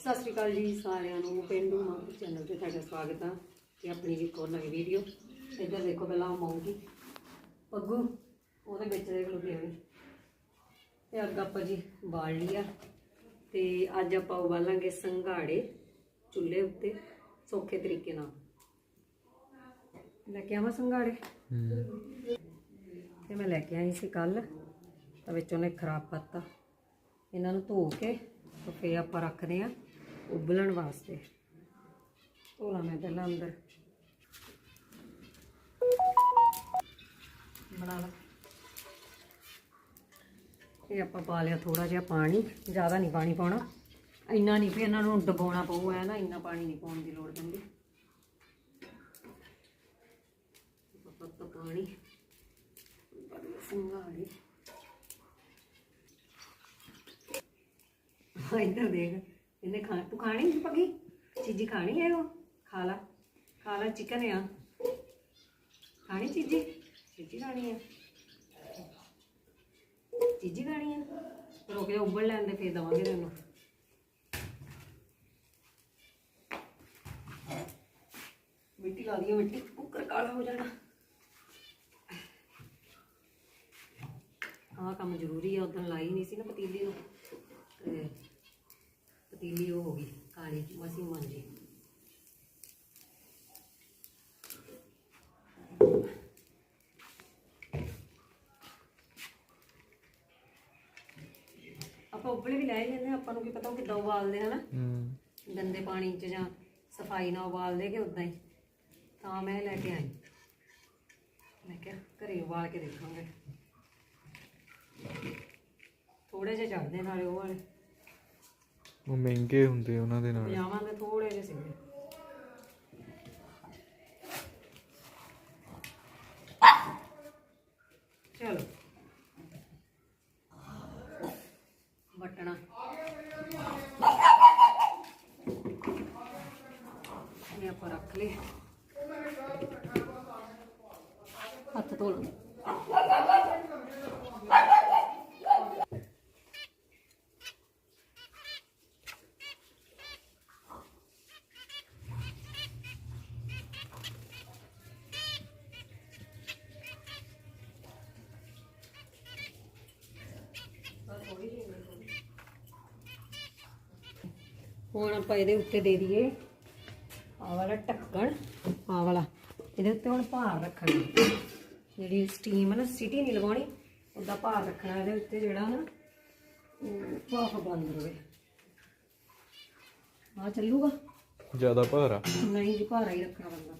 ਸਤਿ ਸ਼੍ਰੀ ਅਕਾਲ ਜੀ ਸਾਰਿਆਂ ਨੂੰ ਪਿੰਡੂ ਮਾਂ ਚੈਨਲ ਤੇ ਤੁਹਾਡਾ ਸਵਾਗਤ ਹੈ ਤੇ ਆਪਣੀ ਇੱਕ ਹੋਰ ਨਵੀਂ ਵੀਡੀਓ ਇੱਧਰ ਦੇਖੋ ਪਹਿਲਾਂ ਮੌਂਗੀ ਪੱਗੂ ਉਹਦੇ ਵਿੱਚ ਦੇਖ ਲਓ ਕਿਵੇਂ। ਤੇ ਅੱਗ ਆਪਾਂ ਜੀ ਬਾਲ ਲਿਆ ਤੇ ਅੱਜ ਆਪਾਂ ਉਬਾਲਾਂਗੇ ਸੰਘਾੜੇ ਚੁੱਲ੍ਹੇ ਉੱਤੇ ਸੌਖੇ ਤਰੀਕੇ ਨਾਲ। ਲੈ ਕੇ ਆਵਾਂ ਸੰਘਾੜੇ? ਤੇ ਮੈਂ ਲੈ ਕੇ ਆਈ ਸੀ ਕੱਲ ਤਾਂ ਵਿੱਚ ਉਹਨੇ ਖਰਾਬ ਕਰਤਾ। ਇਹਨਾਂ ਨੂੰ ਧੋ ਕੇ ਤੇ ਫੇਰ ਆਪਾਂ ਰੱਖਦੇ ਆ। ਉਬਲਣ ਵਾਸਤੇ। ਧੋਲਾ ਮੈਂ ਪਹਿਲਾਂ ਅੰਦਰ। ਬਣਾ ਲਾ। ਇਹ ਆਪਾਂ ਪਾ ਲਿਆ ਥੋੜਾ ਜਿਹਾ ਪਾਣੀ। ਜ਼ਿਆਦਾ ਨਹੀਂ ਪਾਣੀ ਪਾਉਣਾ। ਇੰਨਾ ਨਹੀਂ ਵੀ ਇਹਨਾਂ ਨੂੰ ਡਬਾਉਣਾ ਪਊ, ਐ ਨਾ ਇੰਨਾ ਪਾਣੀ ਨਹੀਂ ਪਾਉਣ ਦੀ ਲੋੜ ਪੈਂਦੀ। ਪੱਤਾ ਪਾਣੀ। ਸੰਘਾੜੀ ਹਾਂ ਇੱਧਰ ਦੇਖ। ਇਹਨੇ ਖਾ ਤੂੰ ਖਾਣੀ ਨਹੀਂ ਪੱਗੀ ਚੀਜ਼ੀ ਖਾਣੀ ਹੈ ਉਹ ਖਾ ਲਾ ਖਾ ਲਾ ਚਿਕਨ ਆ। ਖਾਣੀ ਚੀਜ਼ੀ? ਚੀਜ਼ੀ ਖਾਣੀ ਹੈ ਚੀਜ਼ੀ ਖਾਣੀ ਹੈ ਰੁਕ ਜਾ ਉੱਬਲ ਲੈਣ ਦੇ, ਫੇਰ ਦਵਾਂਗੇ ਤੈਨੂੰ। ਮਿੱਟੀ ਲਾ ਦਈਏ ਮਿੱਟੀ। ਕੁੱਕਰ ਕਾਲਾ ਹੋ ਜਾਣਾ। ਆਹ ਕੰਮ ਜ਼ਰੂਰੀ ਆ, ਉਦੋਂ ਲਾਈ ਨਹੀਂ ਸੀ ਨਾ ਪਤੀਲੀ ਨੂੰ। ਤੇ ਪਤੀਲੀ ਉਹ ਹੋ ਗਈ ਕਾਲੀ ਮਸੀਂ ਮਾਂਜੀ। ਆਪਾਂ ਉੱਬਲੇ ਵੀ ਲੈ ਜਾਂਦੇ ਆਪਾਂ ਨੂੰ ਕੀ ਪਤਾ ਉਹ ਕਿੱਦਾਂ ਉਬਾਲਦੇ ਹਨਾ? ਹੂੰ। ਗੰਦੇ ਪਾਣੀ 'ਚ ਜਾਂ ਸਫ਼ਾਈ ਨਾਲ ਉਬਾਲਦੇ ਕਿ ਉਦਾਂ ਹੀ। ਤਾਂ ਮੈਂ ਲੈ ਕੇ ਆਈ। ਮੈਂ ਕਿਹਾ ਘਰੇ ਉਬਾਲ ਕੇ ਦੇਖਾਂਗੇ। ਥੋੜੇ ਜਿਹੇ ਚੜਦੇ ਨਾਲੇ ਉਹ ਵਾਲੇ। ਉਹ ਮਹਿੰਗੇ ਹੁੰਦੇ ਉਹਨਾਂ ਦੇ ਨਾਲ। ਪਜਾਮਾ ਦੇ ਥੋੜੇ ਜਿਹੇ ਸੀਗੇ। ਚਲੋ। ਬਟਣਾ ਇਹ ਆਪਾਂ ਰੱਖ ਲਈ ਹੱਥ ਧੋ ਲਓ ਹੁਣ ਆਪਾਂ ਇਹਦੇ ਉੱਤੇ ਦੇ ਦਈਏ ਆਹ ਵਾਲਾ ਢੱਕਣ ਆਹ ਵਾਲਾ। ਇਹਦੇ ਉੱਤੇ ਹੁਣ ਭਾਰ ਰੱਖਣਾ। ਜਿਹੜੀ ਸਟੀਮ ਹੈ ਨਾ ਸਿਟੀ ਨਹੀਂ ਲਗਾਉਣੀ ਉਹਦਾ ਭਾਰ ਰੱਖਣਾ ਇਹਦੇ ਉੱਤੇ ਜਿਹੜਾ ਨਾ ਉਹ ਭਾਫ ਬੰਦ ਰਵੇ। ਆ ਚੱਲੂਗਾ? ਜ਼ਿਆਦਾ ਭਾਰ ਆ। ਨਹੀਂ ਜੀ ਭਾਰਾ ਹੀ ਰੱਖਣਾ ਬੰਦਾ।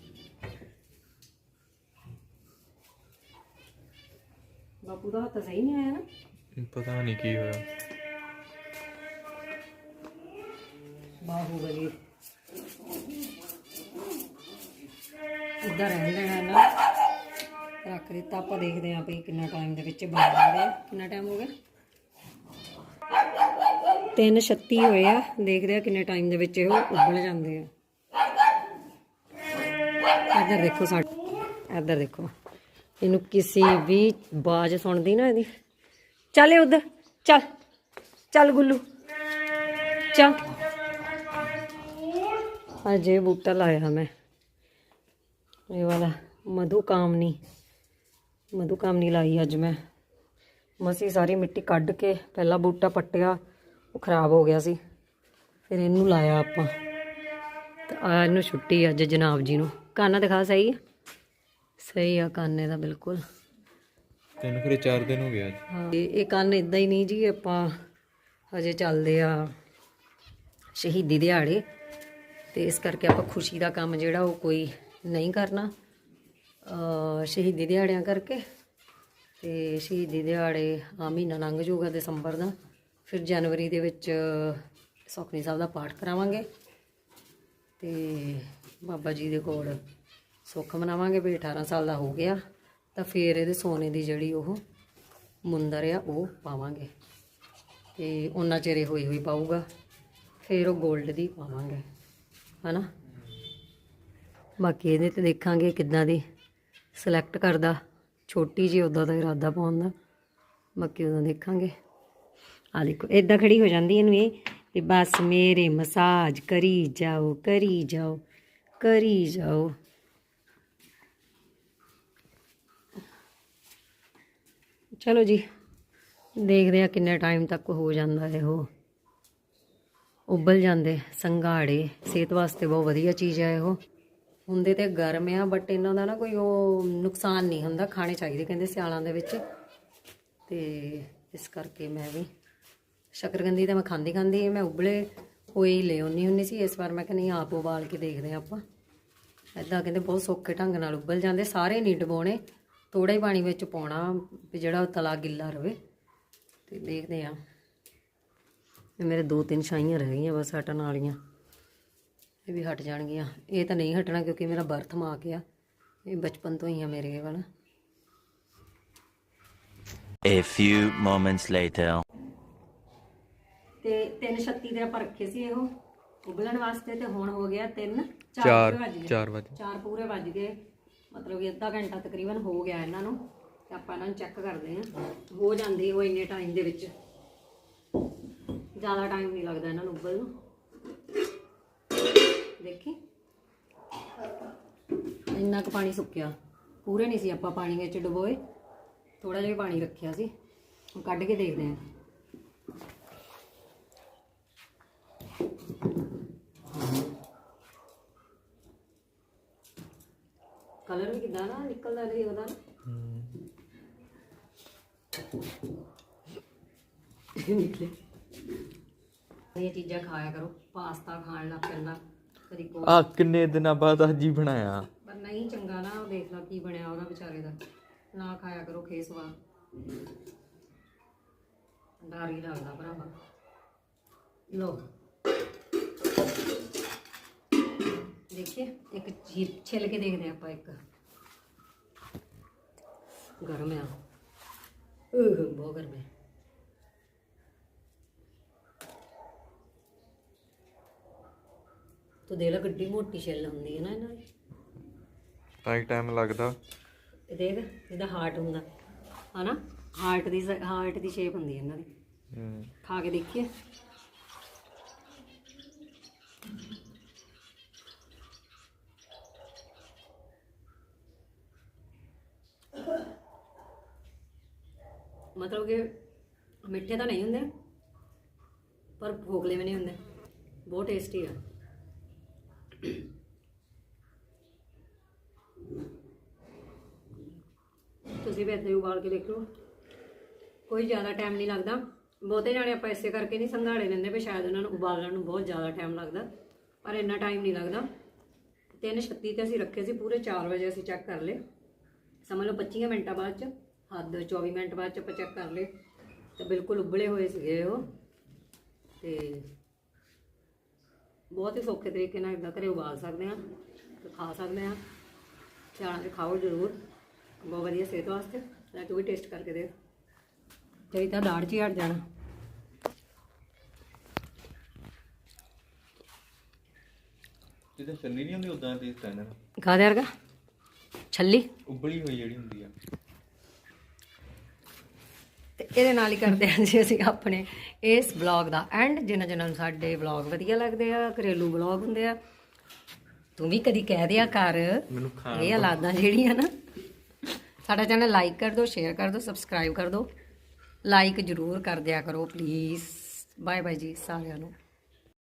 ਬਾਪੂ ਦਾ ਹੱਥ ਸਹੀ ਨਹੀਂ ਆਇਆ ਨਾ? ਪਤਾ ਨਹੀਂ ਕੀ ਹੋਇਆ। ਬਾਹੂਬਲੀ ਇੱਧਰ ਰਹਿਣ ਦੇਣਾ ਨਾ ਰੱਖ ਦਿੱਤਾ, ਆਪਾਂ ਦੇਖਦੇ ਆਂ ਵੀ ਕਿੰਨਾ ਟਾਈਮ ਦੇ ਵਿੱਚ ਬਣ ਜਾਂਦੇ ਕਿੰਨਾ ਟਾਈਮ ਹੋ ਗਿਆ? 3:36 ਹੋਏ ਆ। ਦੇਖਦੇ ਆ ਕਿੰਨੇ ਟਾਈਮ ਦੇ ਵਿੱਚ ਇਹ ਉਬਲ ਜਾਂਦੇ ਆ। ਇੱਧਰ ਦੇਖੋ ਸਾਡੇ ਇੱਧਰ ਦੇਖੋ। ਇਹਨੂੰ ਕਿਸੇ ਵੀ ਬਾਜ ਸੁਣਦੀ ਨਾ ਇਹਦੀ। ਚੱਲ ਇਹ ਉਧਰ। ਚੱਲ। ਚੱਲ ਗੁੱਲੂ। ਚੱਲ। ਅਜੇ ਬੂਟਾ ਲਾਇਆ ਮੈਂ। ਇਹ ਵਾਲਾ ਮਧੂ ਕਾਮਨੀ। ਮਧੂ ਕਾਮਨੀ ਲਾਈ ਅੱਜ ਮੈਂ। ਮਸੀ ਸਾਰੀ ਮਿੱਟੀ ਕੱਢ ਕੇ ਪਹਿਲਾ ਬੂਟਾ ਪੱਟਿਆ ਉਹ ਖਰਾਬ ਹੋ ਗਿਆ ਸੀ। ਫਿਰ ਇਹਨੂੰ ਲਾਇਆ ਆਪਾਂ। ਤੇ ਆ ਇਹਨੂੰ ਛੁੱਟੀ ਅੱਜ ਜਨਾਬ ਜੀ ਨੂੰ। ਕਾਨਾ ਦਿਖਾ ਸਹੀ ਹੈ ਸਹੀ ਆ ਕਾਨੇ ਦਾ ਬਿਲਕੁਲ। ਤਿੰਨ ਫਿਰ ਚਾਰ ਦਿਨ ਹੋ ਗਿਆ ਅੱਜ। ਹਾਂ ਇਹ ਇਹ ਕੰਨ ਇਦਾਂ ਹੀ ਨਹੀਂ ਜੀ ਆਪਾਂ ਹਜੇ ਚੱਲਦੇ ਆ ਸ਼ਹੀਦੀ ਦਿਹਾੜੇ। ਤੇ ਇਸ ਕਰਕੇ ਆਪਾਂ ਖੁਸ਼ੀ ਦਾ ਕੰਮ ਜਿਹੜਾ ਉਹ ਕੋਈ ਨਹੀਂ ਕਰਨਾ। ਸ਼ਹੀਦੀ ਦਿਹਾੜਿਆਂ ਕਰਕੇ ਤੇ ਸ਼ਹੀਦੀ ਦਿਹਾੜੇ ਆ ਮਹੀਨਾ ਲੰਘ ਜਾਊਗਾ ਦਸੰਬਰ ਦਾ। ਫਿਰ ਜਨਵਰੀ ਦੇ ਵਿੱਚ ਸੁਖਨੀ ਸਾਹਿਬ ਦਾ ਪਾਠ ਕਰਾਵਾਂਗੇ ਤੇ ਬਾਬਾ ਜੀ ਦੇ ਕੋਲ ਸੁੱਖ ਮਨਾਵਾਂਗੇ। ਵੀ 18 ਸਾਲ ਦਾ ਹੋ ਗਿਆ ਤਾਂ ਫਿਰ ਇਹਦੇ ਸੋਨੇ ਦੀ ਜਿਹੜੀ ਉਹ ਮੁੰਦਰ ਆ, ਉਹ ਪਾਵਾਂਗੇ ਤੇ ਉਹਨਾਂ ਚਿਰੇ ਹੋਈ ਹੋਈ ਪਾਊਗਾ। ਫਿਰ ਉਹ 골ਡ ਦੀ ਪਾਵਾਂਗੇ। ਹਨਾ? ਬਾਕੀ ਇਹਦੇ ਤੇ ਦੇਖਾਂਗੇ ਕਿੱਦਾਂ ਦੀ ਸਿਲੈਕਟ ਕਰਦਾ। ਛੋਟੀ ਜਿਹੀ ਉਦਾਂ ਦਾ ਇਰਾਦਾ ਪਾਉਣ ਦਾ। ਬਾਕੀ ਉਦੋਂ ਦੇਖਾਂਗੇ। ਆ ਦੇਖੋ ਇਦਾਂ ਖੜੀ ਹੋ ਜਾਂਦੀ ਇਹਨੂੰ ਇਹ ਤੇ ਬਸ ਮੇਰੇ ਮਸਾਜ ਕਰੀ ਜਾਓ ਕਰੀ ਜਾਓ ਕਰੀ ਜਾਓ। ਚਲੋ ਜੀ, ਦੇਖਦੇ ਆ ਕਿੰਨੇ ਟਾਈਮ ਤੱਕ ਹੋ ਜਾਂਦਾ ਹੈ ਉਹ ਉਬਲ ਜਾਂਦੇ, ਸੰਘਾੜੇ, ਸਿਹਤ ਵਾਸਤੇ ਬਹੁਤ ਵਧੀਆ ਚੀਜ਼ ਹੈ ਉਹ ਹੁੰਦੇ ਤੇ ਗਰਮ ਆ ਬਟ ਇਹਨਾਂ ਦਾ ਨਾ ਕੋਈ ਉਹ ਨੁਕਸਾਨ ਨਹੀਂ ਹੁੰਦਾ, ਖਾਣੇ ਚਾਹੀਦੇ ਕਹਿੰਦੇ ਸਿਆਲਾਂ ਦੇ ਵਿੱਚ। ਤੇ ਇਸ ਕਰਕੇ ਮੈਂ ਵੀ ਸ਼ਕਰਗੰਦੀ ਤਾਂ ਮੈਂ ਖਾਂਦੀ ਖਾਂਦੀ ਮੈਂ ਉਬਲੇ ਹੋਏ ਹੀ ਲੈ ਆਉਂਦੀ ਹੁੰਦੀ ਸੀ, ਇਸ ਵਾਰ ਮੈਂ ਕਹਿੰਦੀ ਆਪ ਉਬਾਲ ਕੇ ਦੇਖਦੇ ਹਾਂ ਆਪਾਂ। ਐਦਾਂ ਕਹਿੰਦੇ ਬਹੁਤ ਸੌਖੇ ਢੰਗ ਨਾਲ ਉਬਲ ਜਾਂਦੇ, ਸਾਰੇ ਨਹੀਂ ਡਬੋਣੇ ਥੋੜਾ ਹੀ ਪਾਣੀ ਵਿੱਚ ਪਾਉਣਾ, ਵੀ ਜਿਹੜਾ ਤਲਾ ਗਿੱਲਾ ਰਵੇ, ਤੇ ਦੇਖਦੇ ਆ ਇਹ ਮੇਰੇ ਦੋ ਤਿੰਨ ਛਾਈਆਂ ਰਹਿ ਗਈਆਂ ਬਸ ਹਟਣ ਵਾਲੀਆਂ। ਇਹ ਵੀ ਹਟ ਜਾਣਗੀਆਂ। ਇਹ ਤਾਂ ਨਹੀਂ ਹਟਣਾ ਕਿਉਂਕਿ ਮੇਰਾ ਬਰਥ ਮਾਰਕ ਆ। ਇਹ ਬਚਪਨ ਤੋਂ ਹੀ ਆ ਮੇਰੇ ਇਹ ਵਾਲਾ। A few moments later. ਤੇ 336 ਦੇ ਆਪਾਂ ਰੱਖੇ ਸੀ ਇਹੋ। ਉਬਲਣ ਵਾਸਤੇ ਤੇ ਹੁਣ ਹੋ ਗਿਆ 3 ਚਾਰ 4 ਵੱਜ ਗਏ। ਚਾਰ ਵਜੇ ਚਾਰ ਪੂਰੇ ਵੱਜ ਗਏ। ਮਤਲਬ ਕਿ ਅੱਧਾ ਘੰਟਾ ਤਕਰੀਬਨ ਹੋ ਗਿਆ ਇਹਨਾਂ ਨੂੰ। ਤੇ ਆਪਾਂ ਇਹਨਾਂ ਨੂੰ ਚੈੱਕ ਕਰਦੇ ਹਾਂ। ਹੋ ਜਾਂਦੀ ਉਹ ਇੰਨੇ ਟਾਈਮ ਦੇ ਵਿੱਚ। ਜ਼ਿਆਦਾ ਟਾਈਮ ਨਹੀਂ ਲੱਗਦਾ ਇਹਨਾਂ ਨੂੰ ਉਬਲ ਨੂੰ ਦੇਖੀ ਇੰਨਾ ਕੁ ਪਾਣੀ ਸੁੱਕਿਆ ਪੂਰੇ ਨਹੀਂ ਸੀ ਆਪਾਂ ਪਾਣੀ ਵਿੱਚ ਡੁਬੋਏ ਥੋੜਾ ਜਿਹਾ ਹੀ ਪਾਣੀ ਰੱਖਿਆ ਸੀ ਹੁਣ ਕੱਢ ਕੇ ਦੇਖਦੇ ਹਾਂ ਕਲਰ ਵੀ ਕਿਦਾਂ ਨਾ ਨਿਕਲਦਾ ਨਹੀਂ ਉਹਦਾ ਨਾ ਨਿਕਲੇ ਇਹ ਚੀਜ਼ਾਂ ਖਾਇਆ ਕਰੋ ਪਾਸਤਾ ਖਾਣ ਲੱਗ ਪੈਂਦਾ ਕਦੀ ਕੋ ਆ ਕਿੰਨੇ ਦਿਨਾਂ ਬਾਅਦ ਅੱਜ ਹੀ ਬਣਾਇਆ। ਪਰ ਨਹੀਂ ਚੰਗਾ ਨਾ ਉਹ ਦੇਖ ਲਾ ਕੀ ਬਣਿਆ ਉਹਦਾ ਵਿਚਾਰੇ ਦਾ। ਨਾ ਖਾਇਆ ਕਰੋ ਖੇਸਵਾ ਡਰ ਲੱਗਦਾ ਭਰਾਵਾ। ਲੋ ਦੇਖੀਏ ਇੱਕ ਚੀਰ ਛਿੱਲ ਕੇ ਦੇਖਦੇ ਆਪਾਂ ਇੱਕ। ਗਰਮ ਆ। ਉਹ ਬਹੁਤ ਗਰਮ ਹੈ ਤੂੰ ਦੇਖ ਲੈ ਗੱਡੀ ਮੋਟੀ ਛਿੱਲ ਹੁੰਦੀ ਹੈ ਨਾ ਇਹਨਾਂ ਦੀ। ਤਾਂ ਹੀ ਟਾਈਮ ਲੱਗਦਾ। ਇਹ ਦੇਖ ਇਹਦਾ ਹਾਰਟ ਹੁੰਦਾ। ਹਨਾ? ਹਾਰਟ ਦੀ ਹਾਰਟ ਦੀ ਸ਼ੇਪ ਹੁੰਦੀ ਹੈ ਇਹਨਾਂ ਦੀ। ਹੂੰ। ਖਾ ਕੇ ਦੇਖੀਏ। ਮਤਲਬ ਕਿ ਮਿੱਠੇ ਤਾਂ ਨਹੀਂ ਹੁੰਦੇ ਪਰ ਭੋਗਲੇ ਵੀ ਨਹੀਂ ਹੁੰਦੇ। ਬਹੁਤ ਟੇਸਟੀ ਆ। ਤੁਸੀਂ ਵੀ ਇੱਥੇ ਉਬਾਲ ਕੇ ਦੇਖੋ। ਕੋਈ ਜ਼ਿਆਦਾ ਟਾਈਮ ਨਹੀਂ ਲੱਗਦਾ। ਬਹੁਤੇ ਜਾਣੇ ਆਪਾਂ ਇਸੇ ਕਰਕੇ ਨਹੀਂ ਸੰਘਾੜੇ ਲੈਂਦੇ ਵੀ ਸ਼ਾਇਦ ਉਹਨਾਂ ਨੂੰ ਉਬਾਲਣ ਨੂੰ ਬਹੁਤ ਜ਼ਿਆਦਾ ਟਾਈਮ ਲੱਗਦਾ। ਪਰ ਇੰਨਾ ਟਾਈਮ ਨਹੀਂ ਲੱਗਦਾ। 3:36 ਤੇ ਅਸੀਂ ਰੱਖੇ ਸੀ, ਪੂਰੇ 4 ਵਜੇ ਅਸੀਂ ਚੈੱਕ ਕਰ ਲਏ। ਸਮਝ ਲਓ 25 ਮਿੰਟਾਂ ਬਾਅਦ ਚ, ਹੱਦ 24 ਮਿੰਟ ਬਾਅਦ ਚ ਆਪਾਂ ਚੈੱਕ ਕਰ ਲਏ। ਤੇ ਬਿਲਕੁਲ ਉਬਲੇ ਹੋਏ ਸੀਗੇ ਉਹ। ਤੇ ਬਹੁਤ ਹੀ ਸੌਖੇ ਤਰੀਕੇ ਨਾਲ ਇਦਾਂ ਘਰੇ ਉਬਾਲ ਸਕਦੇ ਆ ਤੇ ਖਾ ਸਕਦੇ ਆ ਸਿਆਣਾ ਚ ਖਾਓ ਜ਼ਰੂਰ। ਬਹੁਤ ਵਧੀਆ ਸਿਹਤ ਵਾਸਤੇ। ਲੈ ਤੂੰ ਵੀ ਟੇਸਟ ਕਰਕੇ ਦੇਖ। ਤੇਰੀ ਤਾਂ ਦਾੜ 'ਚ ਹਟ ਜਾਣਾ। ਜਿਹਦੇ ਛੰਨੀ ਨਹੀਂ ਹੁੰਦੀ ਉਦਾਂ ਦੀ ਸਟੈਂਡਰ ਕਾਹਦੇ ਵਰਗਾ। ਛੱਲੀ? ਉਬਲੀ ਹੋਈ ਜਿਹੜੀ ਹੁੰਦੀ ਆ। ਤੇ ਇਹਦੇ ਨਾਲ ਹੀ ਕਰਦੇ ਹਾਂ ਜੀ ਅਸੀਂ ਆਪਣੇ ਇਸ ਬਲੌਗ ਦਾ। ਐਂਡ ਜਿਨ੍ਹਾਂ ਜਿਨ੍ਹਾਂ ਨੂੰ ਸਾਡੇ ਬਲੌਗ ਵਧੀਆ ਲੱਗਦੇ ਆ ਘਰੇਲੂ ਬਲੌਗ ਹੁੰਦੇ ਆ ਤੂੰ ਵੀ ਕਦੀ ਕਹਿ ਦਿਆ ਕਰ। ਮੈਨੂੰ ਖਾ ਇਹ ਹਾਲਾਤਾਂ ਜਿਹੜੀਆਂ ਨਾ ਸਾਡਾ ਚੈਨਲ ਲਾਈਕ ਕਰ ਦਿਓ ਸ਼ੇਅਰ ਕਰ ਦਿਓ ਸਬਸਕ੍ਰਾਈਬ ਕਰ ਦਿਓ ਲਾਈਕ ਜ਼ਰੂਰ ਕਰ ਦਿਆ ਕਰੋ ਪਲੀਜ਼ ਬਾਏ ਬਾਏ ਜੀ ਸਾਰਿਆਂ ਨੂੰ।